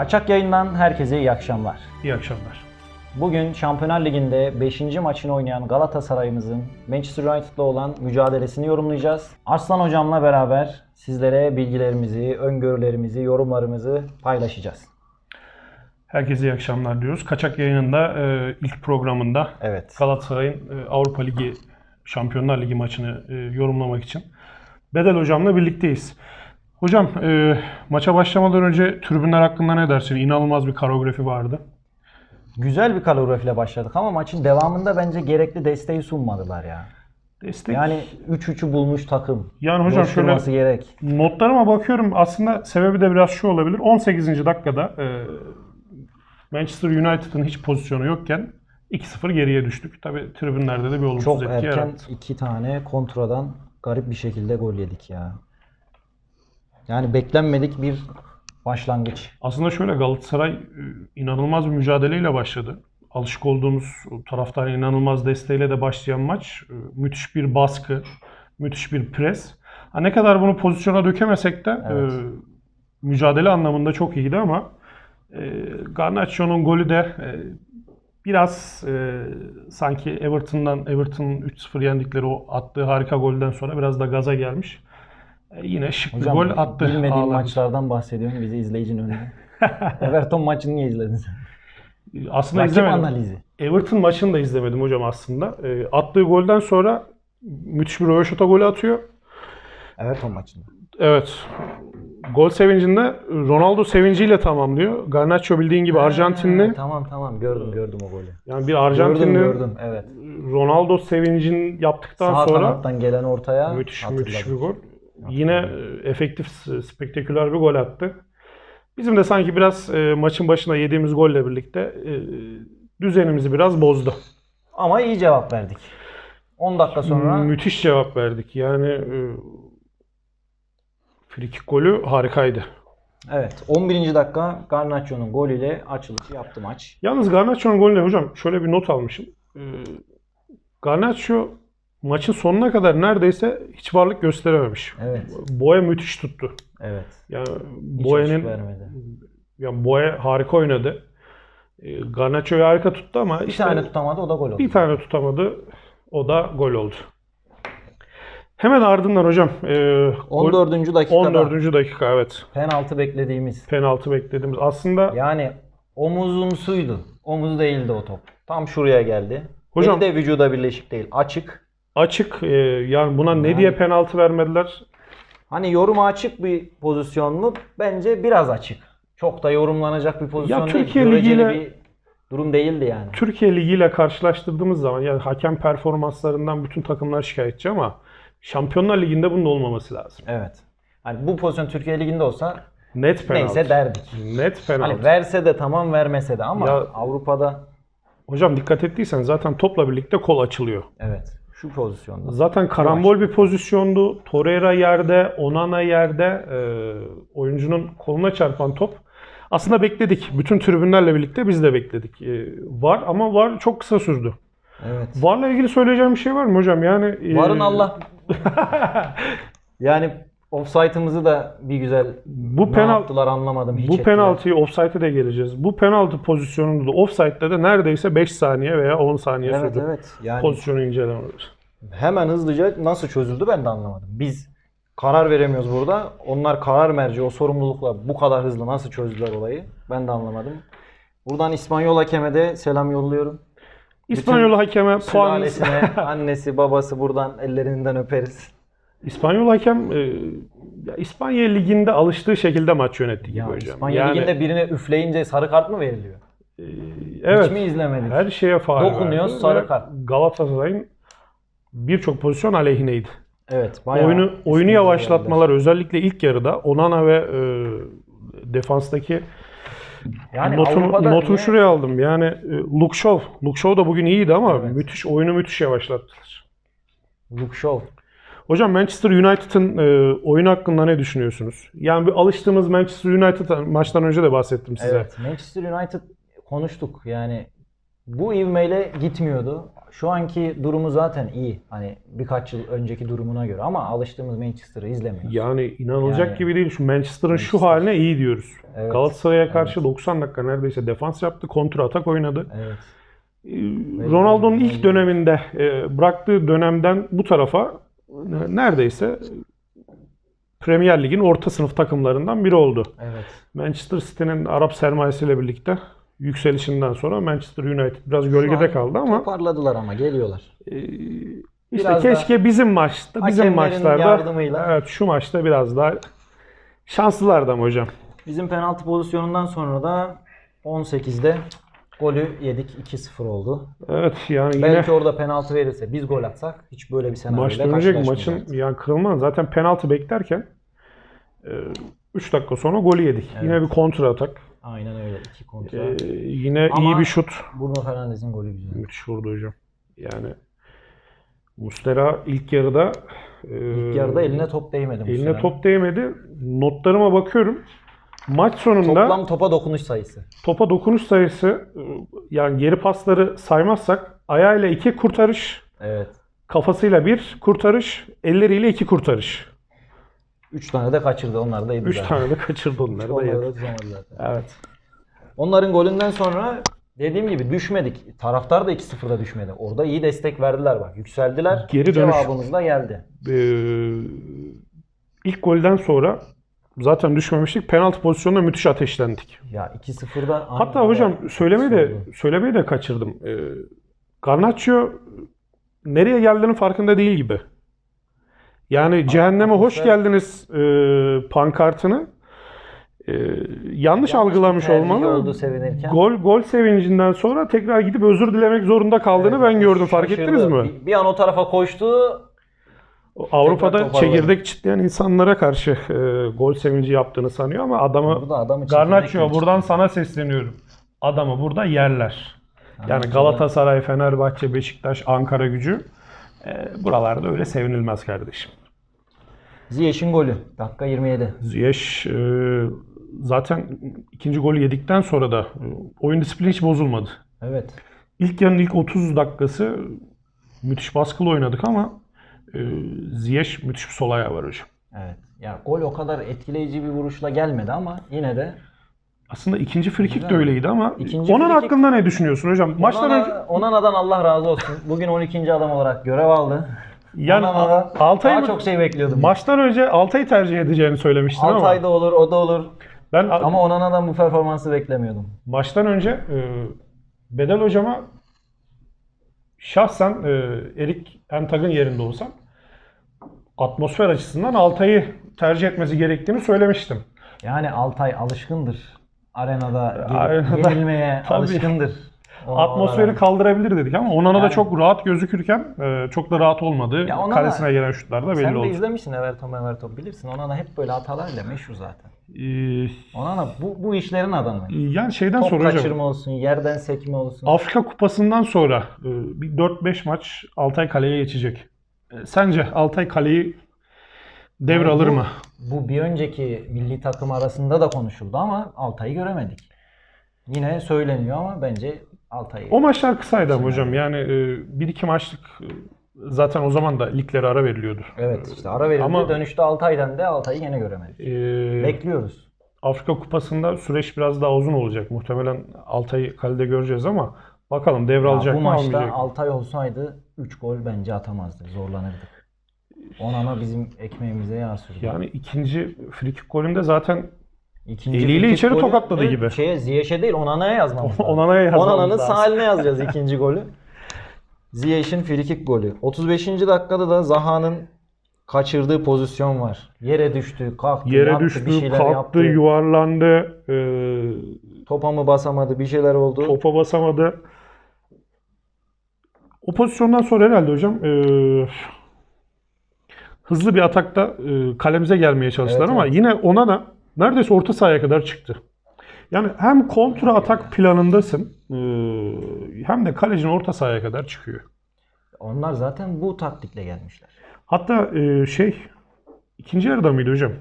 Kaçak yayından herkese iyi akşamlar. İyi akşamlar. Bugün Şampiyonlar Ligi'nde 5. maçını oynayan Galatasaray'ımızın Manchester United'la olan mücadelesini yorumlayacağız. Arslan hocamla beraber sizlere bilgilerimizi, öngörülerimizi, yorumlarımızı paylaşacağız. Herkese iyi akşamlar diyoruz. Kaçak yayınında e, ilk programında Evet. Galatasaray'ın e, Avrupa Ligi Şampiyonlar Ligi maçını e, yorumlamak için Bedel hocamla birlikteyiz. Hocam e, maça başlamadan önce tribünler hakkında ne dersin? İnanılmaz bir koreografi vardı. Güzel bir kalografiyle başladık ama maçın devamında bence gerekli desteği sunmadılar ya. Destek. Yani 3-3'ü bulmuş takım. Yani hocam şöyle gerek. notlarıma bakıyorum. Aslında sebebi de biraz şu olabilir. 18. dakikada e, Manchester United'ın hiç pozisyonu yokken 2-0 geriye düştük. Tabii tribünlerde de bir olumsuz Çok etki erken yarattı. iki tane kontradan garip bir şekilde gol yedik ya. Yani beklenmedik bir başlangıç. Aslında şöyle Galatasaray e, inanılmaz bir mücadeleyle başladı. Alışık olduğumuz taraftarın inanılmaz desteğiyle de başlayan maç. e, Müthiş bir baskı, müthiş bir pres. Ha, ne kadar bunu pozisyona dökemesek de e, Evet. mücadele anlamında çok iyiydi ama e, Garnaccio'nun golü de e, biraz e, sanki Everton'dan Everton'ın 3-0 yendikleri o attığı harika golden sonra biraz da gaza gelmiş. E, yine şık bir gol attı. bilmediğim ağlarmış. maçlardan bahsediyorsun bizi izleyicinin önünde. Everton maçını niye izledin sen? Aslında Rakip izlemedim. analizi. Everton maçını da izlemedim hocam aslında. E, attığı golden sonra müthiş bir röveşata golü atıyor. Everton maçında. Evet. Gol sevincinde Ronaldo sevinciyle tamamlıyor. Garnacho bildiğin gibi Arjantinli. Ha, tamam tamam gördüm gördüm o golü. Yani bir Gördüm Arjantinli gördüm evet. Ronaldo sevincini yaptıktan Sağ sonra kanattan gelen ortaya müthiş müthiş bir gol. Yine e, efektif, spektaküler bir gol attı. Bizim de sanki biraz e, maçın başına yediğimiz golle birlikte e, düzenimizi biraz bozdu. Ama iyi cevap verdik. 10 dakika sonra Müthiş cevap verdik. Yani e, frikik golü harikaydı. evet 11. dakika Garnaccio'nun golüyle açılışı yaptı maç. Yalnız Garnaccio'nun golüne hocam şöyle bir not almışım. E, Garnacho maçın sonuna kadar neredeyse hiç varlık gösterememiş. Evet. Boya müthiş tuttu. Evet. Yani Hiç Boya'nın yani Boya harika oynadı. E, Garnaccio'yu harika tuttu ama Bir işte tane tutamadı o da gol oldu. bir tane tutamadı. O da gol oldu. Hemen ardından hocam e, gol- 14. dakikada 14. dakika evet. penaltı beklediğimiz. Penaltı beklediğimiz. Aslında Yani omuzumsuydu. Omuz değildi o top. Tam şuraya geldi. Hocam- Hocam, de vücuda birleşik değil. Açık. Açık e, yani buna ne diye penaltı vermediler? Hani yoruma açık bir pozisyon mu? Bence biraz açık. Çok da yorumlanacak bir pozisyon değil. Türkiye Göreceli Ligi'yle- bir durum değildi yani. Türkiye Ligi ile karşılaştırdığımız zaman yani hakem performanslarından bütün takımlar şikayetçi ama Şampiyonlar Ligi'nde bunun olmaması lazım. Evet. Hani bu pozisyon Türkiye Ligi'nde olsa Net penaltı. neyse derdik. Net penaltı. Hani verse de tamam vermese de ama Ya- Avrupa'da Hocam dikkat ettiysen zaten topla birlikte kol açılıyor. evet şu pozisyonda. Zaten karambol bir pozisyondu. Torreira yerde, Onana yerde e, oyuncunun koluna çarpan top. Aslında bekledik. Bütün tribünlerle birlikte biz de bekledik. E, var ama var çok kısa sürdü. Evet. Varla ilgili söyleyeceğim bir şey var mı hocam? Yani e, Varın Allah. yani offside'ımızı da bir güzel Bu ne penal- yaptılar anlamadım. Hiç Bu ettiler. penaltıyı offside'e de geleceğiz. Bu penaltı pozisyonunda da offside'de de neredeyse 5 saniye veya 10 saniye Evet sürdü. evet. Yani Pozisyonu incelemeleri. hemen hızlıca nasıl çözüldü ben de anlamadım. Biz karar veremiyoruz burada. Onlar karar merci o sorumlulukla bu kadar hızlı nasıl çözdüler olayı ben de anlamadım. Buradan İspanyol hakeme de selam yolluyorum. İspanyol hakeme puan Sülalesine, annesi, babası buradan ellerinden öperiz. İspanyol hakem e, ya İspanya liginde alıştığı şekilde maç yönetti gibi Ya hocam. İspanya yani, Ligi'nde birine üfleyince sarı kart mı veriliyor? e, evet. Hiç mi izlemedik? Her şeye faal Dokunuyoruz, verdi sarı kart. Galatasaray'ın birçok pozisyon aleyhineydi. Evet. bayağı oyunu oyunu yavaşlatmalar özellikle ilk yarıda Onana ve e, defanstaki. Yani notumu, Avrupa'da notumu niye- şuraya aldım. Yani e, Luke Shaw. Luke Shaw da bugün iyiydi ama Evet. müthiş oyunu müthiş yavaşlattılar. Luke Shaw. Hocam Manchester United'ın e, oyun hakkında ne düşünüyorsunuz? Yani bir alıştığımız Manchester United maçtan önce de bahsettim size. Evet. Manchester United konuştuk. Yani bu ivmeyle gitmiyordu. Şu anki durumu zaten iyi. Hani birkaç yıl önceki durumuna göre ama alıştığımız Manchester'ı izlemiyoruz. Yani inanılacak Yani- gibi değil. Şu Manchester'ın şu Manchester. haline iyi diyoruz. Evet. Galatasaray'a karşı 90 dakika neredeyse defans yaptı. Kontra atak oynadı. Evet. Ee, Ronaldo'nun ilk döneminde e, bıraktığı dönemden bu tarafa neredeyse Premier Lig'in orta sınıf takımlarından biri oldu. Evet. Manchester City'nin Arap sermayesiyle birlikte yükselişinden sonra Manchester United biraz gölgede an kaldı ama Toparladılar ama geliyorlar. e, işte Biraz keşke bizim maçta, bizim maçlarda yardımıyla. evet şu maçta biraz daha şanslılardı ama hocam. Bizim penaltı pozisyonundan sonra da 18'de golü yedik. 2-0 oldu. Evet yani yine Belki orada penaltı verirse biz gol atsak hiç böyle bir senaryoyla Maç dönecek maçın yani kırılmaz. Zaten penaltı beklerken 3 dakika sonra golü yedik. Evet. Yine bir kontra atak. Aynen öyle. iki kontra. E, yine Ama- iyi bir şut. Bruno Fernandes'in golü güzel. Müthiş vurdu hocam. Yani Mustera ilk yarıda e, İlk yarıda eline top değmedi. eline Muslera'nın. top değmedi. Notlarıma bakıyorum. Maç sonunda Toplam topa dokunuş sayısı. topa dokunuş sayısı e, yani geri pasları saymazsak ayağıyla iki kurtarış, Evet. kafasıyla bir kurtarış, elleriyle iki kurtarış. 3 tane de kaçırdı. Onlar da yedi. Üç zaten. tane de kaçırdı onları da Onları yedi. da tutamadı zaten. Evet. Onların golünden sonra dediğim gibi düşmedik. Taraftar da 2-0'da düşmedi. Orada iyi destek verdiler bak. Yükseldiler. Geri dönüş. Cevabımız da geldi. Ee, ilk golden sonra zaten düşmemiştik. Penaltı pozisyonunda müthiş ateşlendik. Ya 2-0'da Hatta hocam söylemeyi de söylemeyi de kaçırdım. Ee, Garnacho nereye geldiğinin farkında değil gibi. Yani cehenneme hoş atmosfer- geldiniz e, pankartını e, yanlış, algılamış olmalı. oldu sevinirken. Gol gol sevincinden sonra tekrar gidip özür dilemek zorunda kaldığını ben gördüm. Fark Şaşırdı. ettiniz mi? Bir, bir an o tarafa koştu. Avrupa'da çekirdek çitleyen insanlara karşı e, gol sevinci yaptığını sanıyor ama adamı Burada adamı çekirdek buradan sana sesleniyorum. Adamı burada yerler. Yani Garnacho'da- Galatasaray, Fenerbahçe, Beşiktaş, Ankara gücü e, buralarda öyle sevinilmez kardeşim. Ziyech'in golü. Dakika 27. Ziyech e, zaten ikinci golü yedikten sonra da e, oyun disiplini hiç bozulmadı. Evet. İlk yarının ilk 30 dakikası müthiş baskılı oynadık ama Ziyech müthiş bir sol ayağı var hocam. Evet. Ya gol o kadar etkileyici bir vuruşla gelmedi ama yine de Aslında ikinci frikik de öyleydi ama İkinci onun frikik- hakkında ne düşünüyorsun hocam? Maçtan önce Onana'dan Allah razı olsun. Bugün 12. adam olarak görev aldı. yani Onana'dan Altay daha çok şey bekliyordum. maçtan önce Altay'ı tercih edeceğini söylemiştin ama Altay'da olur, o da olur. ben Ama Onana'dan bu performansı beklemiyordum. maçtan önce e, Bedel hocama şahsen e, Erik Entag'ın yerinde olsam atmosfer açısından Altay'ı tercih etmesi gerektiğini söylemiştim. Yani Altay alışkındır. Arenada, Arenada, yenilmeye tabii. alışkındır. O Atmosferi olarak. kaldırabilir dedik ama Onana da Yani- çok rahat gözükürken e, çok da rahat olmadı. Ya Onana- Kalesine gelen şutlar da belli Sen de oldu. izlemişsin Everton Everton bilirsin. Onana hep böyle hatalarla meşhur zaten. Ee, Onana bu, bu işlerin adamı. yani şeyden Top sonra hocam, kaçırma olsun, yerden sekme olsun. Afrika Kupası'ndan sonra e, bir 4-5 maç Altay kaleye geçecek. E, Sence Altay kaleyi devralır Bu- mı? Bu bir önceki milli takım arasında da konuşuldu ama Altay'ı göremedik. Yine söyleniyor ama bence Altay'ı O maçlar kısaydı ama hocam. Yani e, bir iki maçlık e, zaten o zaman da liglere ara veriliyordu. Evet işte ara verildi. Ama- Dönüşte Altay'dan da Altay'ı yine göremedik. E, Bekliyoruz. Afrika Kupası'nda süreç biraz daha uzun olacak. Muhtemelen Altay'ı kalede göreceğiz ama bakalım Ya devralacak bu mı maçta almayacak mı? Altay olsaydı 3 gol bence atamazdı. Zorlanırdık. Onana bizim ekmeğimize yağ sürdü. Yani ikinci frikik golünde zaten İkinci eliyle içeri tokatladı gibi. Şeye, Ziyech'e değil Onana'ya yazmamız lazım. Onana'ya yazmamız Onana'nın haline yazacağız ikinci golü. Ziyech'in frikik golü. 35. dakikada da Zaha'nın kaçırdığı pozisyon var. Yere düştü, kalktı, yere yattı, bir düştü, şeyler kalktı, yaptı. yuvarlandı, e, Topa mı basamadı, bir şeyler oldu. topa basamadı. O pozisyondan sonra herhalde hocam e, hızlı bir atakta e, kalemize gelmeye çalıştılar Evet, ama evet. yine ona da neredeyse orta sahaya kadar çıktı. Yani hem kontra atak planındasın e, hem de kalecinin orta sahaya kadar çıkıyor. Onlar zaten bu taktikle gelmişler. Hatta e, şey ikinci yarıda mıydı hocam?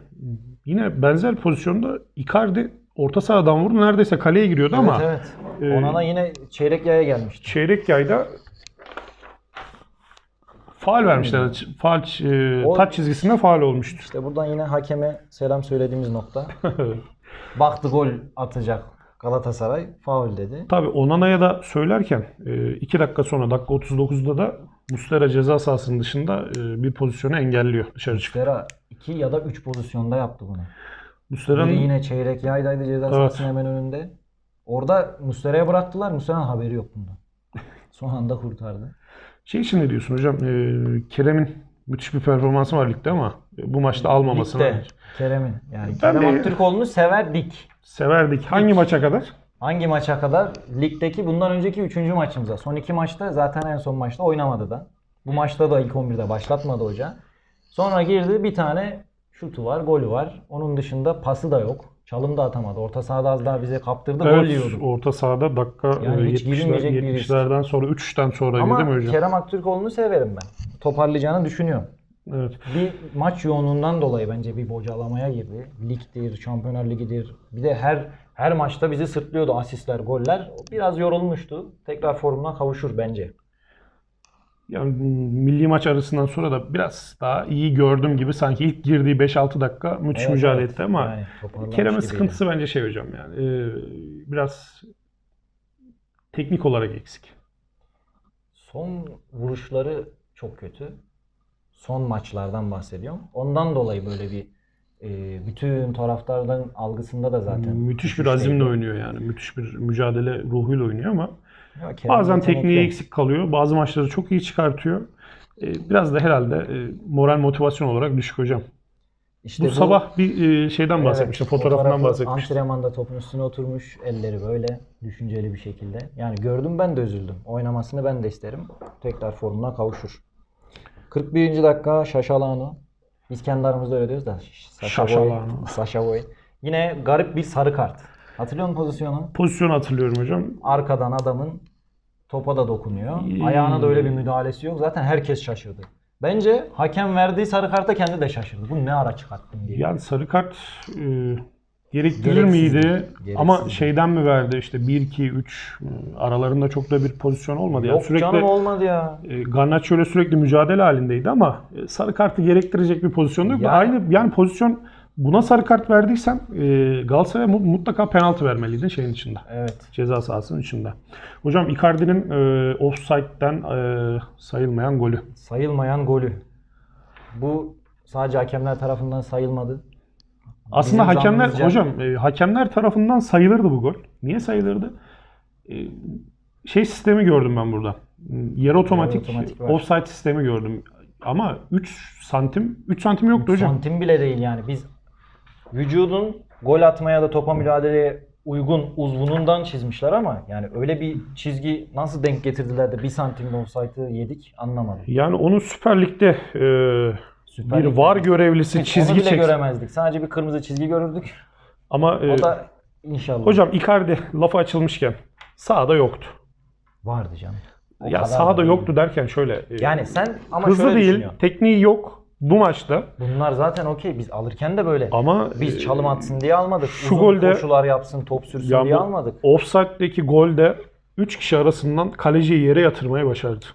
Yine benzer pozisyonda Icardi orta sahadan vurdu. Neredeyse kaleye giriyordu ama evet evet. e, Onana yine çeyrek yaya gelmişti. çeyrek yayda faal vermişler. Faal, e, taç çizgisinde faal olmuştu. İşte buradan yine hakeme selam söylediğimiz nokta. Baktı gol atacak Galatasaray faul dedi. Tabii Onana'ya da söylerken 2 dakika sonra dakika 39'da da Muslera ceza sahasının dışında e, bir pozisyonu engelliyor dışarı çıkıyor. Muslera 2 ya da 3 pozisyonda yaptı bunu. Biri Muslera'nın yine çeyrek yaydaydı ceza Evet. sahasının hemen önünde. Orada Muslera'ya bıraktılar. Muslera'nın haberi yok bundan. Son anda kurtardı. Şey için ne diyorsun hocam? E, Kerem'in müthiş bir performansı var ligde ama bu maçta almamasına Ligde Kerem'in. Yani Ben Kerem de- Aktürkoğlu'nu severdik. severdik. Hangi maça kadar? Hangi maça kadar? Ligdeki bundan önceki 3. maçımıza. Son iki maçta zaten en son maçta oynamadı da. Bu maçta da ilk 11'de başlatmadı hoca. Sonra girdi bir tane şutu var, golü var. Onun dışında pası da yok. Çalım da atamadı. Orta sahada az daha bize kaptırdı. Gol Evet, yiyordu. orta sahada dakika Yani e, hiç 70'ler, girilmeyecek bir risk. 70'lerden sonra 3'ten sonra Ama değil mi hocam? Kerem Aktürkoğlu'nu severim ben. Toparlayacağını düşünüyorum. Evet. Bir maç yoğunluğundan dolayı bence bir bocalamaya girdi. Ligdir, Şampiyonlar Ligi'dir. Bir de her her maçta bizi sırtlıyordu asistler, goller. Biraz yorulmuştu. Tekrar formuna kavuşur bence. Yani milli maç arasından sonra da biraz daha iyi gördüm gibi sanki ilk girdiği 5-6 dakika müthiş Evet, mücadele evet. etti ama Yani Kerem'in sıkıntısı bence şey hocam yani e, biraz teknik olarak eksik. Son vuruşları çok kötü. Son maçlardan bahsediyorum. Ondan dolayı böyle bir e, bütün taraftarların algısında da zaten müthiş bir azimle oynuyor yani. Müthiş bir mücadele ruhuyla oynuyor ama Ya bazen tekniği eksik kalıyor. Bazı maçları çok iyi çıkartıyor. E, biraz da herhalde e, moral motivasyon olarak düşük hocam. İşte bu, sabah bir e, şeyden Evet, bahsetmiştim. fotoğrafından fotoğrafı. Antrenmanda topun üstüne oturmuş, elleri böyle düşünceli bir şekilde. Yani gördüm ben de üzüldüm. Oynamasını ben de isterim. Tekrar formuna kavuşur. 41. dakika Şaşalano. Biz kendi aramızda öyle diyoruz da. Şaşalano. Saşa Boy. Yine garip bir sarı kart. Hatırlıyor musun pozisyonu? Pozisyonu hatırlıyorum hocam. Arkadan adamın topa da dokunuyor. Ayağına da öyle bir müdahalesi yok. Zaten herkes şaşırdı. Bence hakem verdiği sarı karta kendi de şaşırdı. Bu ne ara çıkarttın diye. Yani sarı kart e, gerektirir Gereksizdi. miydi? Gereksizdi. Ama şeyden mi verdi işte 1 2 3 aralarında çok da bir pozisyon olmadı. Yani Yok sürekli canım olmadı ya. e, Garnacho ile sürekli mücadele halindeydi ama e, sarı kartı gerektirecek bir pozisyon yok. Yani- Aynı yani pozisyon buna sarı kart verdiysen e, Galatasaray'a mu- mutlaka penaltı vermeliydin şeyin içinde. Evet. Ceza sahasının içinde. Hocam Icardi'nin e, offside'den e, sayılmayan golü. Sayılmayan golü. Bu sadece hakemler tarafından sayılmadı. Aslında Bizim hakemler zannımızca- hocam e, hakemler tarafından sayılırdı bu gol. Niye sayılırdı? E, şey sistemi gördüm ben burada. Yer otomatik, otomatik var. offside sistemi gördüm. Ama 3 santim 3 santim yoktu hocam. Santim bile değil yani. Biz vücudun gol atmaya da topa müdahaleye uygun uzvunundan çizmişler ama yani öyle bir çizgi nasıl denk getirdiler de bir santim offside'ı yedik anlamadım. Yani onun Süper Lig'de e, Süper bir Lig'de. var görevlisi Onu çizgi bile çekti. göremezdik. Sadece bir kırmızı çizgi görürdük. Ama e, O da inşallah hocam Icardi lafı açılmışken sahada yoktu. vardı canım. O ya sahada yoktu derken şöyle e, Yani sen ama hızlı şöyle değil, tekniği yok bu maçta Bunlar zaten okey. Biz alırken de böyle. ama Biz e, çalım atsın diye almadık. şu Uzun golde- koşular yapsın, top sürsün Ya diye almadık. Offside'deki golde 3 kişi arasından kaleciyi yere yatırmayı başardı.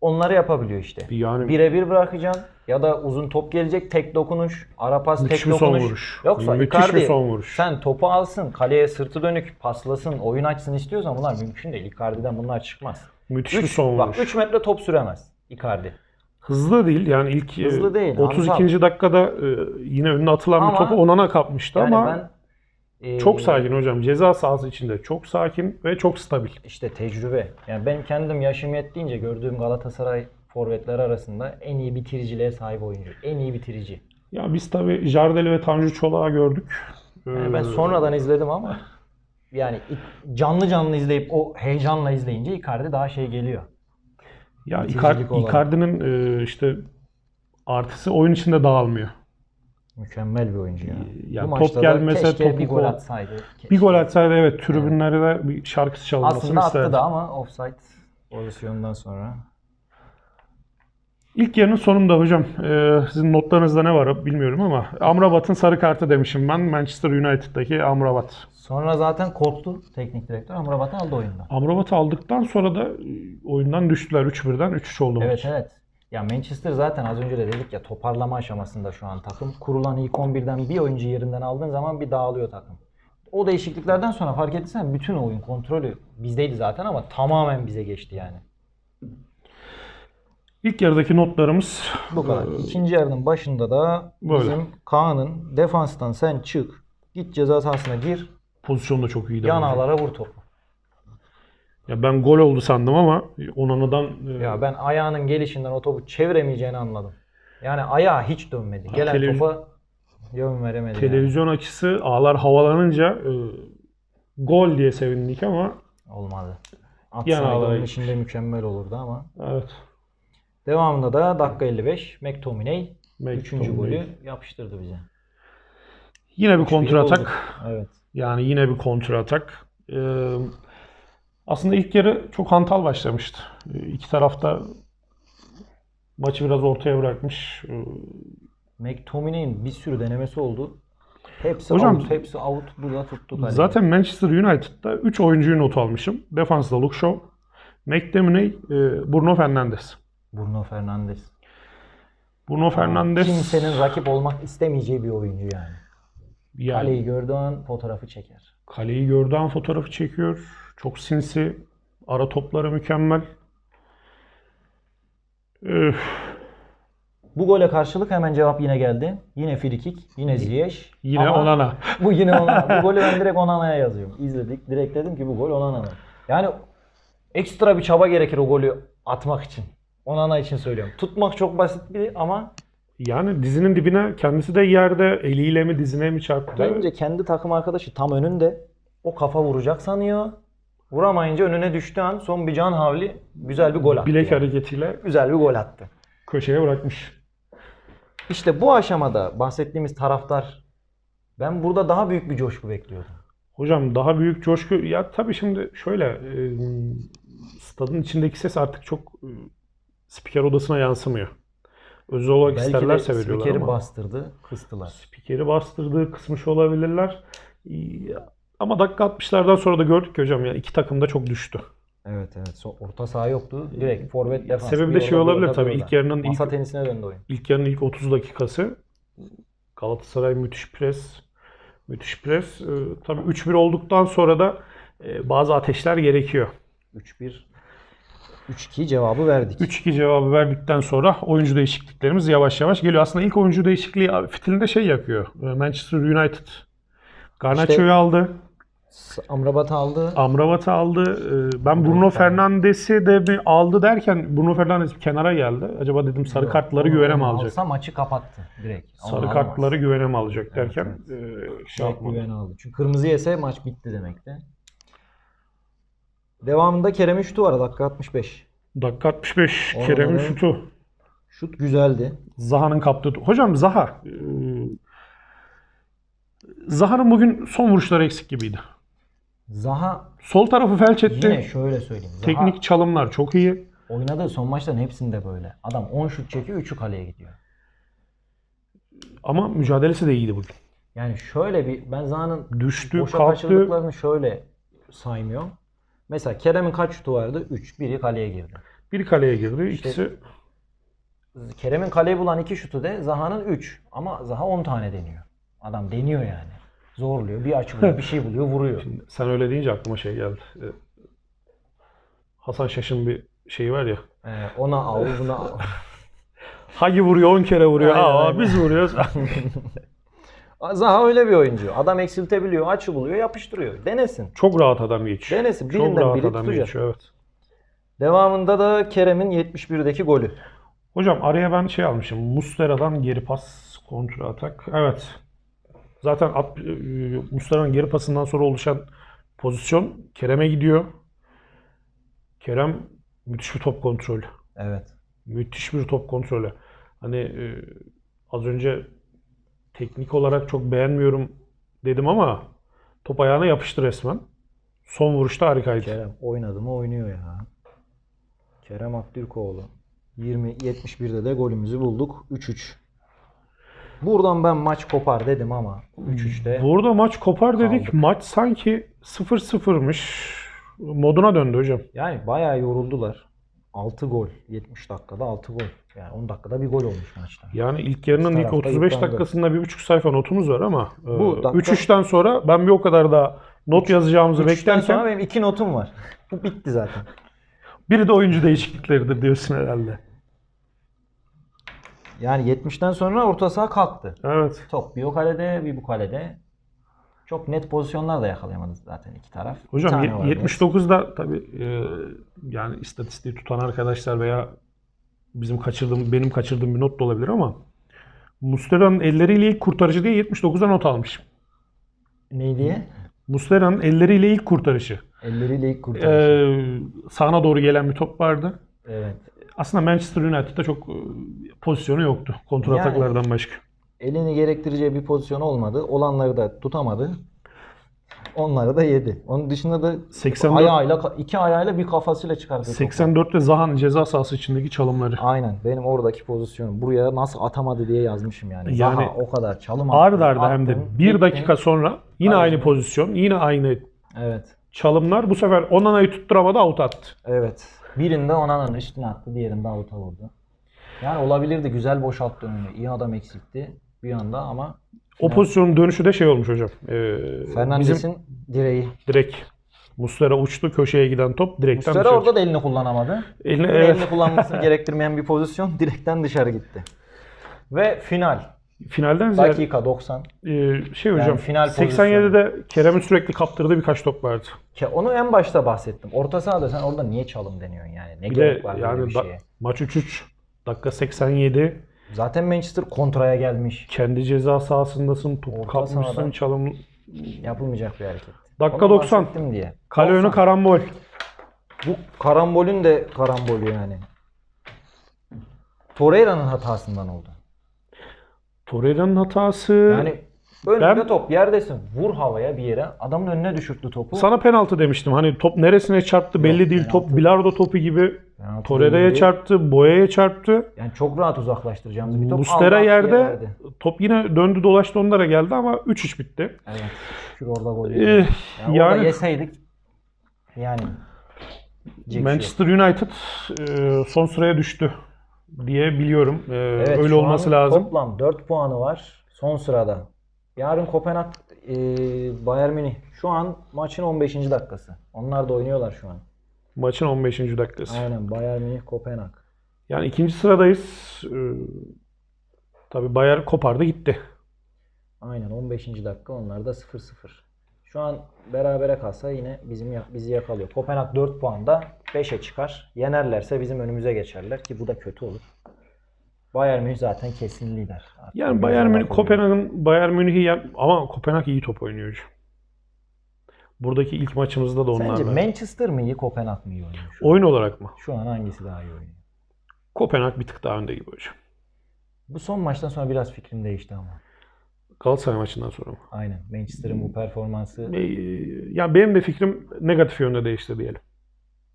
Onları yapabiliyor işte. Yani Birebir bırakacaksın ya da uzun top gelecek tek dokunuş, ara pas tek bir son dokunuş. vuruş. Yoksa Müthiş Icardi bir son vuruş. sen topu alsın, kaleye sırtı dönük paslasın, oyun açsın istiyorsan bunlar mümkün değil. Icardi'den bunlar çıkmaz. müthiş bir Üç- son bak vuruş. 3 metre top süremez Icardi. Hızlı değil yani ilk e, Hızlı değil, 32. dakikada e, yine önüne atılan bir Ama- topu Onana kapmıştı Yani ama ben e, çok sakin hocam. Ceza sahası içinde çok sakin ve çok stabil. İşte tecrübe. Yani ben kendim yaşım yettiğince gördüğüm Galatasaray forvetleri arasında en iyi bitiriciliğe sahip oyuncu. En iyi bitirici. Ya biz tabii Jardel ve Tanju Çolak'ı gördük. Yani ben Ee, sonradan izledim ama yani canlı canlı izleyip o heyecanla izleyince Icardi daha şey geliyor. Ya Icardi-. Icardi'nin e, işte artısı oyun içinde dağılmıyor. Mükemmel bir oyuncu ya. Yani Bu top gelmese topu bir gol atsaydı. Bir Keşke. gol atsaydı evet tribünlere de bir şarkısı çalınmasını Aslında attı isterdim. da ama offside pozisyondan sonra. İlk yarının sonunda hocam e, sizin notlarınızda ne var bilmiyorum ama Amrabat'ın sarı kartı demişim ben Manchester United'daki Amrabat. Sonra zaten korktu teknik direktör. Amrabat'ı aldı oyundan. Amrabat'ı aldıktan sonra da e, oyundan düştüler 3-1'den 3-3 oldu Evet maç. evet. Ya Manchester zaten az önce de dedik ya toparlama aşamasında şu an takım. Kurulan ilk 11'den bir oyuncu yerinden aldığın zaman bir dağılıyor takım. O değişikliklerden sonra fark ettiysen bütün oyun kontrolü bizdeydi zaten ama tamamen bize geçti yani. İlk yarıdaki notlarımız Bu kadar. İkinci yarının başında da Böyle. bizim Kaan'ın defanstan sen çık, git ceza sahasına gir, pozisyon da çok iyiydi. yan ağlara vur topu. Ya ben gol oldu sandım ama Onana'dan e, Ya ben ayağının gelişinden o topu çeviremeyeceğini anladım. Yani ayağı hiç dönmedi. Gelen televiz- topa yön veremedi. yani. televizyon açısı ağlar havalanınca e, gol diye sevindik ama Olmadı. Atsaydı onun içinde mükemmel olurdu ama. evet. Devamında da dakika 55 McTominay 3. McTominay. golü yapıştırdı bize. Yine bir 3-1 kontra atak. Evet. Yani yine bir kontra atak. Ee, aslında ilk yarı çok hantal başlamıştı. Ee, İki tarafta maçı biraz ortaya bırakmış. Ee, McTominay'in bir sürü denemesi oldu. Hepsi Hocam- out, hepsi out. Burada tuttu kaleyi. Zaten Manchester United'da 3 oyuncuyu not almışım. Defansta Luke Shaw, McTominay, e, Bruno Fernandes. Bruno Fernandes. Bruno Fernandes Kimsenin rakip olmak istemeyeceği bir oyuncu yani. yani Kaleyi gördüğü an fotoğrafı çeker. kaleyi gördüğü an fotoğrafı çekiyor. Çok sinsi. Ara topları mükemmel. Üf. Bu gole karşılık hemen cevap yine geldi. Yine frikik, yine Ziyech. Yine Ama Onana. Bu yine Onana. Bu golü ben direkt Onana'ya yazıyorum. İzledik. Direkt dedim ki bu gol Onana'nın. Yani ekstra bir çaba gerekir o golü atmak için. Onana için söylüyorum. Tutmak çok basit bir ama Yani dizinin dibine kendisi de yerde eliyle mi dizine mi çarptı? bence kendi takım arkadaşı tam önünde. O kafa vuracak sanıyor. Vuramayınca önüne düştüğü an son bir can havli güzel bir gol attı. Bilek yani. hareketiyle Güzel bir gol attı. köşeye bırakmış. İşte bu aşamada bahsettiğimiz taraftar ben burada daha büyük bir coşku bekliyordum. Hocam daha büyük coşku ya tabii şimdi şöyle e, stadın içindeki ses artık çok e, spiker odasına yansımıyor. Özel olarak Belki de isterlerse veriyorlar spikeri ama bastırdı, kıstılar. spikeri bastırdı, kısmış olabilirler. E, Ama dakika 60'lardan sonra da gördük ki hocam ya iki takım da çok düştü. Evet evet. So- orta saha yoktu. Direkt forvet defans. Sebebi de şey olabilir tabii. orada. İlk yarının ilk Masa tenisine döndü oyun. İlk yarının ilk 30 dakikası Galatasaray müthiş pres. Müthiş pres. Ee, tabii 3-1 olduktan sonra da e, bazı ateşler gerekiyor. 3-1 3-2 cevabı verdik. 3-2 cevabı verdikten sonra oyuncu değişikliklerimiz yavaş yavaş geliyor. Aslında ilk oyuncu değişikliği fitilinde şey yapıyor. Ee, Manchester United Garnaccio'yu İşte- aldı. Amrabat aldı. Amrabat'ı aldı. Ee, Ben Bruno Fernandes'i de mi aldı derken Bruno Fernandes kenara geldi. Acaba dedim sarı kartları güvene mi alacak? Alsa maçı kapattı direkt. Sarı kartları güvene mi alacak derken Evet, e, şey Direkt yapmadı. güvene aldı. Çünkü kırmızı yese maç bitti demekti. Devamında Kerem'in şutu var dakika 65. Dakika 65 Oraları- Kerem'in şutu. Şut güzeldi. Zaha'nın kaptığı. Hocam Zaha. e, Zaha'nın bugün son vuruşları eksik gibiydi. Zaha Sol tarafı felç etti. yine şöyle söyleyeyim. Zaha Teknik çalımlar çok iyi. oynadığı son maçların hepsinde böyle. Adam 10 şut çekiyor 3'ü kaleye gidiyor. Ama mücadelesi de iyiydi bugün. Yani şöyle bir ben Zaha'nın Düştü, boşa kalktı. kaçırdıklarını şöyle saymıyorum. Mesela Kerem'in kaç şutu vardı? 3. Biri kaleye girdi. Bir kaleye girdi. ikisi Kerem'in kaleyi bulan iki şutu da Zaha'nın 3. Ama Zaha 10 tane deniyor. Adam deniyor yani. Zorluyor. Bir açılıyor, bir şey buluyor, vuruyor. sen öyle deyince aklıma şey geldi. E, Hasan Şaş'ın bir şeyi var ya. Ee, ona al, buna al. Hagi vuruyor 10 kere vuruyor. Aynen, Aa, aynen. biz vuruyoruz. Zaha öyle bir oyuncu. Adam eksiltebiliyor, açı buluyor, yapıştırıyor. Denesin. Çok rahat adam geçiyor. Denesin. Çok Birinden rahat biri adam tutacak. geçiyor evet. Devamında da Kerem'in 71'deki golü. Hocam araya ben şey almışım. Muslera'dan geri pas kontra atak. Evet. Zaten at, e, Muslera'nın geri pasından sonra oluşan pozisyon Kerem'e gidiyor. Kerem müthiş bir top kontrolü. Evet. Müthiş bir top kontrolü. Hani e, az önce teknik olarak çok beğenmiyorum dedim ama top ayağına yapıştı resmen. Son vuruşta harikaydı. Kerem oynadı mı oynuyor ya. Kerem Aktürkoğlu. 20 71'de de golümüzü bulduk. 3-3. Buradan ben maç kopar dedim ama 3-3'te Burada maç kopar dedik. Kaldık. Maç sanki 0-0'mış. Moduna döndü hocam. yani bayağı yoruldular. 6 gol. 70 dakikada 6 gol. Yani 10 dakikada bir gol olmuş maçta. Yani ilk yarının ilk tarafta 35 yıprandı. dakikasında bir buçuk sayfa notumuz var ama Bu Bu dakika- 3-3'ten sonra ben bir o kadar da not yazacağımızı 3'ten beklerken sonra benim 2 notum var. Bu bitti zaten. biri de oyuncu değişiklikleridir diyorsun herhalde. Yani 70'ten sonra orta saha kalktı. Evet. Top bir o kalede bir bu kalede. Çok net pozisyonlar da yakalayamadı zaten iki taraf. Bir Hocam tane var net. 79'da tabii e, yani istatistiği tutan arkadaşlar veya bizim kaçırdığım benim kaçırdığım bir not da olabilir ama Muslera'nın elleriyle ilk kurtarıcı diye 79'a not almış. Ne diye? Muslera'nın elleriyle ilk kurtarışı. Elleriyle ilk kurtarışı. Ee, sağına doğru gelen bir top vardı. evet. Aslında Manchester United'da çok e, pozisyonu yoktu kontra Yani- ataklardan başka. Elini gerektireceği bir pozisyon olmadı. Olanları da tutamadı. Onları da yedi. Onun dışında da 84 ayağıyla iki ayağıyla bir kafasıyla çıkardı. topu. 84'te Zahan ceza sahası içindeki çalımları. Aynen. Benim oradaki pozisyonum. Buraya nasıl atamadı diye yazmışım yani. Yani- Zaha o kadar çalım attı, arda hem de bir dakika sonra yine aynı pozisyon, yine aynı Evet. çalımlar. Bu sefer Onana'yı tutturamadı, out attı. Evet. Birinde Onana'nın üstüne attı. Diğerinde avuta vurdu. Yani olabilirdi. Güzel boşalttı önünü. İyi adam eksikti bir anda ama O pozisyonun dönüşü de şey olmuş hocam. Ee, bizim Fernandes'in direği. direkt Muslera uçtu, köşeye giden top direkten Mustera dışarı orada da elini kullanamadı. Eline, Elini evet, kullanmasını gerektirmeyen bir pozisyon direkten dışarı gitti. Ve final. finalden ziyade Dakika 90. e, şey hocam final 87'de Kerem'in sürekli kaptırdığı birkaç top vardı. Ke- Onu en başta bahsettim. Orta sahada sen orada niye çalım deniyorsun yani? Ne Bir gerek de var böyle yani bir da- şeye? maç 3-3. Dakika 87. Zaten Manchester kontraya gelmiş. Kendi ceza sahasındasın, topu Orta kapmışsın, sahadan. çalım. Yapılmayacak bir hareket. Dakika Onu 90. bahsettim diye. Kale önü 90. karambol. Bu karambolün de karambolü yani. Torreira'nın hatasından oldu. Torreira'nın hatası. Yani önünde Ben- top yerdesin. Vur havaya bir yere. Adamın önüne düşürttü topu. Sana penaltı demiştim. Hani top neresine çarptı belli değil. Top bilardo topu gibi Penaltı Torreira'ya çarptı, Boya'ya çarptı. Yani çok rahat uzaklaştıracağımız bir top. Mustera yerde top yine döndü dolaştı onlara geldi ama 3-3 bitti. Evet. Şükür orada gol Eh, yedi. Yani, orada yani yeseydik yani şey yok. Manchester United e, son sıraya düştü diye biliyorum. E, Evet, öyle olması lazım. Toplam 4 puanı var son sırada. Yarın Kopenhag e, Bayern Münih. Şu an maçın 15. dakikası. Onlar da oynuyorlar şu an. Maçın 15. dakikası. Aynen Bayern Münih Kopenhag. Yani ikinci sıradayız. E, tabii Bayern kopardı gitti. Aynen 15. dakika onlar da 0-0. Şu an berabere kalsa yine bizim ya- bizi yakalıyor. Kopenhag 4 puanda 5'e çıkar. Yenerlerse bizim önümüze geçerler ki bu da kötü olur. Bayern Münih zaten kesin lider. Artık Yani Bayern Münih. Kopenhag'ın Bayern Münih'i yen ama Kopenhag iyi top oynuyor hocam. Buradaki ilk maçımızda da onlar Sence. Manchester mı iyi, Kopenhag mı iyi oynuyor an? Oyun olarak mı? Şu an hangisi daha iyi oynuyor? Kopenhag bir tık daha önde gibi hocam. Bu son maçtan sonra biraz fikrim değişti ama. Galatasaray maçından sonra mı? Aynen. Manchester'ın bu performansı E, ya benim de fikrim negatif yönde değişti diyelim.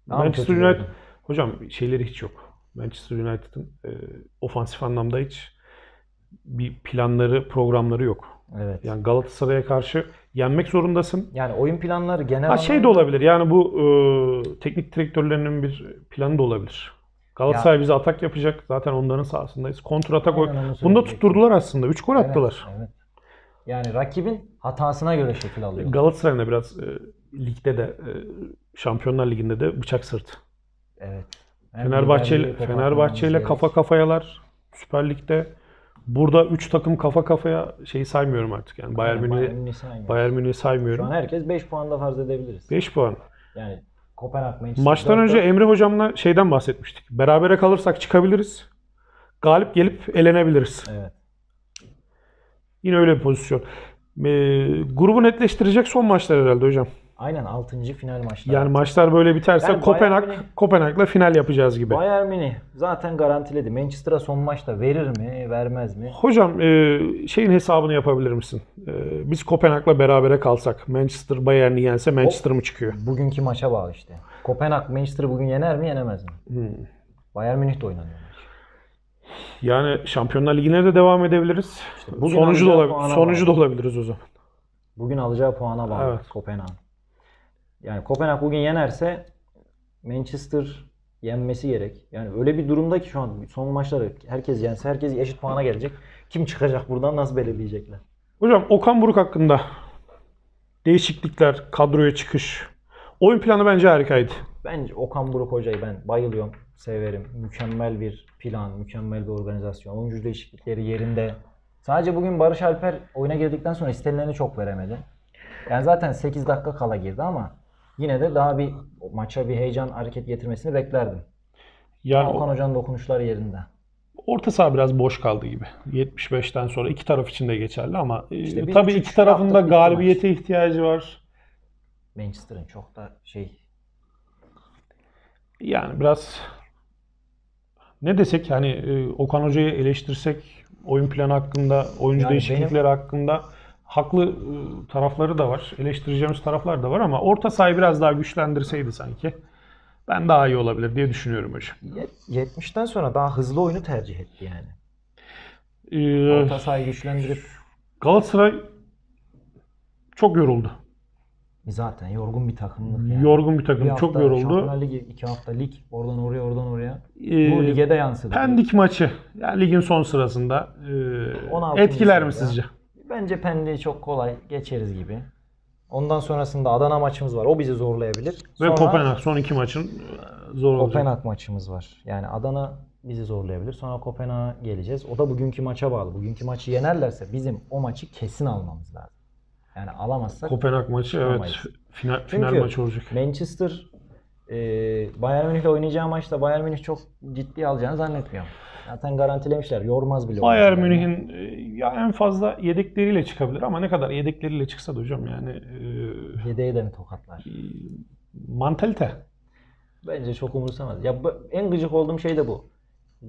Daha Manchester United hocam şeyleri hiç yok. Manchester United'ın e, ofansif anlamda hiç bir planları, programları yok. Evet. Yani, Yani Galatasaray'a karşı yenmek zorundasın. oyun planları genel Ha şey de olabilir. Yani bu e, teknik direktörlerinin bir planı da olabilir. Galatasaray bize atak yapacak. Zaten onların sahasındayız. Kontra atak oy- Aynen onu Bunu da söyleyecektim. tutturdular aslında. 3 gol Evet, attılar. Evet. Yani rakibin hatasına göre şekil alıyor. Galatasaray'ın da biraz e, ligde de e, Şampiyonlar Ligi'nde de bıçak sırtı. Evet. Fenerbahçe Fenerbahçe ile kafa kafayalar Süper Lig'de. Burada 3 takım kafa kafaya şeyi saymıyorum artık. Yani Bayern Münih'i. Bayern Münih'i Şu saymıyorum. an herkes 5 puanda farz edebiliriz. 5 puan. Yani Kopenhag Manchester. Maçtan dört- önce Emre hocamla şeyden bahsetmiştik. Berabere kalırsak çıkabiliriz. Galip gelip elenebiliriz. Evet. Yine öyle bir pozisyon. Ee, grubu netleştirecek son maçlar herhalde hocam. Aynen 6. final maçları. Yani maçlar böyle biterse Yani Kopenhag Bayern Münih- Kopenhag'la final yapacağız gibi. Bayern Münih zaten garantiledi. Manchester'a son maçta verir mi, vermez mi? Hocam e, şeyin hesabını yapabilir misin? E, biz Kopenhag'la berabere kalsak Manchester Bayern'i yense Manchester mı çıkıyor? Bugünkü maça bağlı işte. Kopenhag Manchester'ı bugün yener mi, yenemez mi? Hmm. Bayern Münih de oynanıyor. Yani Şampiyonlar Ligi'ne de devam edebiliriz. bugün sonucu da olabilir. Sonucu da olabiliriz o zaman. Bugün alacağı puana bağlı Evet. Kopenhag. Yani Kopenhag bugün yenerse Manchester yenmesi gerek. Yani öyle bir durumda ki şu an son maçları herkes yense herkes eşit puana gelecek. Kim çıkacak buradan nasıl belirleyecekler? Hocam Okan Buruk hakkında değişiklikler, kadroya çıkış. Oyun planı bence harikaydı. Bence Okan Buruk hocayı ben bayılıyorum, severim. Mükemmel bir plan, mükemmel bir organizasyon. Oyuncu değişiklikleri yerinde. Sadece bugün Barış Alper oyuna girdikten sonra istenileni çok veremedi. Yani zaten 8 dakika kala girdi ama yine de daha bir maça bir heyecan hareket getirmesini beklerdim. Yani Ama Okan Hoca'nın dokunuşları yerinde. orta saha biraz boş kaldı gibi. 75'ten sonra iki taraf için de geçerli ama e, İşte bir tabii iki tarafın da galibiyete ihtiyacı var. Manchester'ın çok da şey Yani biraz ne desek hani e, Okan Hoca'yı eleştirsek oyun planı hakkında, oyuncu Yani değişiklikleri hakkında haklı e, tarafları da var. Eleştireceğimiz taraflar da var ama orta sahayı biraz daha güçlendirseydi sanki ben daha iyi olabilir diye düşünüyorum hocam. Yet- 70'ten sonra daha hızlı oyunu tercih etti yani. Ee, Orta sahayı güçlendirip Galatasaray çok yoruldu. zaten yorgun bir takımlık yani. Yorgun bir takım, Bir çok hafta yoruldu. Şampiyonlar Ligi, iki hafta lig, oradan oraya, oradan oraya. Ee, Bu lige de yansıdı. Pendik maçı, yani ligin son sırasında e, 16. etkiler mi sizce? Bence Pendik'i çok kolay geçeriz gibi. Ondan sonrasında Adana maçımız var. O bizi zorlayabilir. Ve Sonra Kopenhag son iki maçın e, zor olacak. Kopenhag maçımız var. Yani Adana bizi zorlayabilir. Sonra Kopenhag'a geleceğiz. O da bugünkü maça bağlı. Bugünkü maçı yenerlerse bizim o maçı kesin almamız lazım. Yani alamazsak Kopenhag maçı evet final, final Çünkü maçı olacak. Manchester e, Bayern Münih'le oynayacağı maçta Bayern Münih çok ciddi alacağını zannetmiyorum. Zaten garantilemişler. Yormaz bile. Bayern. Münih'in e, ya en fazla yedekleriyle çıkabilir ama ne kadar yedekleriyle çıksa da hocam yani e, Yedeği de mi tokatlar? mantalite. Bence çok umursamaz. Ya en gıcık olduğum şey de bu. E,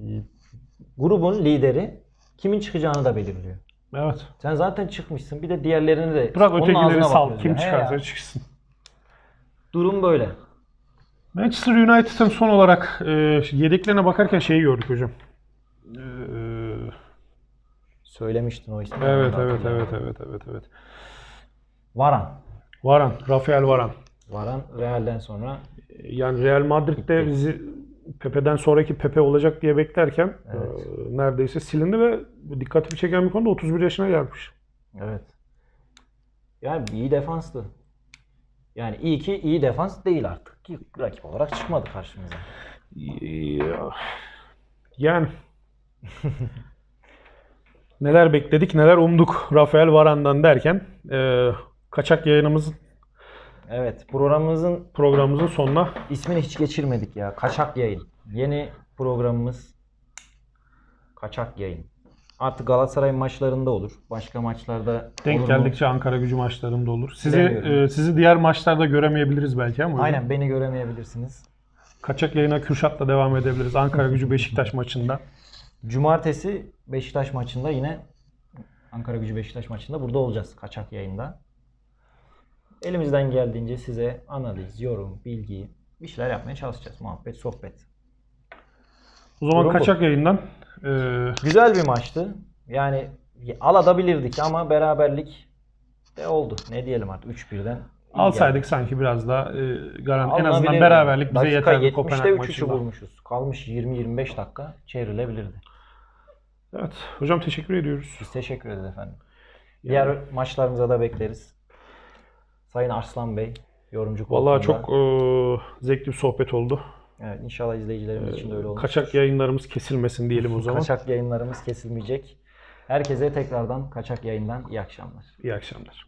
Grubun lideri kimin çıkacağını da belirliyor. Evet. Sen zaten çıkmışsın. Bir de diğerlerini de Bırak onun ötekileri sal. Kim ya. He çıkarsa ya. çıksın. Durum böyle. Manchester United'ın son olarak e, yedeklerine bakarken şeyi gördük hocam. E, Söylemiştin o ismi. evet, evet, evet, evet, evet, evet. Varan. Varan, Rafael Varan. Varan Real'den sonra Yani Real Madrid'de bizi Pepe'den sonraki Pepe olacak diye beklerken Evet. e, neredeyse silindi ve dikkatimi çeken bir konu da 31 yaşına gelmiş. evet. Yani iyi defanstı. Yani iyi ki iyi defans değil artık. Ki rakip olarak çıkmadı karşımıza. Ya- Yani neler bekledik, neler umduk Rafael Varan'dan derken e, kaçak yayınımızın Evet programımızın programımızın sonuna ismini hiç geçirmedik ya. Kaçak yayın. Yeni programımız Kaçak yayın. Artık Galatasaray maçlarında olur. Başka maçlarda denk olur mu? geldikçe Ankara gücü maçlarında olur. Sizi e, sizi diğer maçlarda göremeyebiliriz belki ama. Aynen beni göremeyebilirsiniz. kaçak yayına Kürşat'la devam edebiliriz. Ankara gücü Beşiktaş maçında. Cumartesi Beşiktaş maçında yine Ankara Gücü Beşiktaş maçında burada olacağız kaçak yayında. Elimizden geldiğince size analiz, yorum, bilgi bir şeyler yapmaya çalışacağız. Muhabbet, sohbet. O zaman Durum bu. kaçak yayından e, Güzel bir maçtı. Yani alabilirdik ama beraberlik de oldu. Ne diyelim artık 3-1'den. Alsaydık sanki biraz daha e, garanti. En azından beraberlik bize 70'te Kopenhag 3-3'ü maçında. bulmuşuz. Kalmış 20-25 dakika çevrilebilirdi. Evet. Hocam teşekkür ediyoruz. Biz teşekkür ederiz efendim. Diğer maçlarımıza da bekleriz. Sayın Arslan Bey, yorumcu Vallahi çok e, zevkli bir sohbet oldu. Evet, inşallah izleyicilerimiz için de öyle olur. Kaçak yayınlarımız kesilmesin diyelim o zaman. Kaçak yayınlarımız kesilmeyecek. Herkese tekrardan kaçak yayından iyi akşamlar. İyi akşamlar.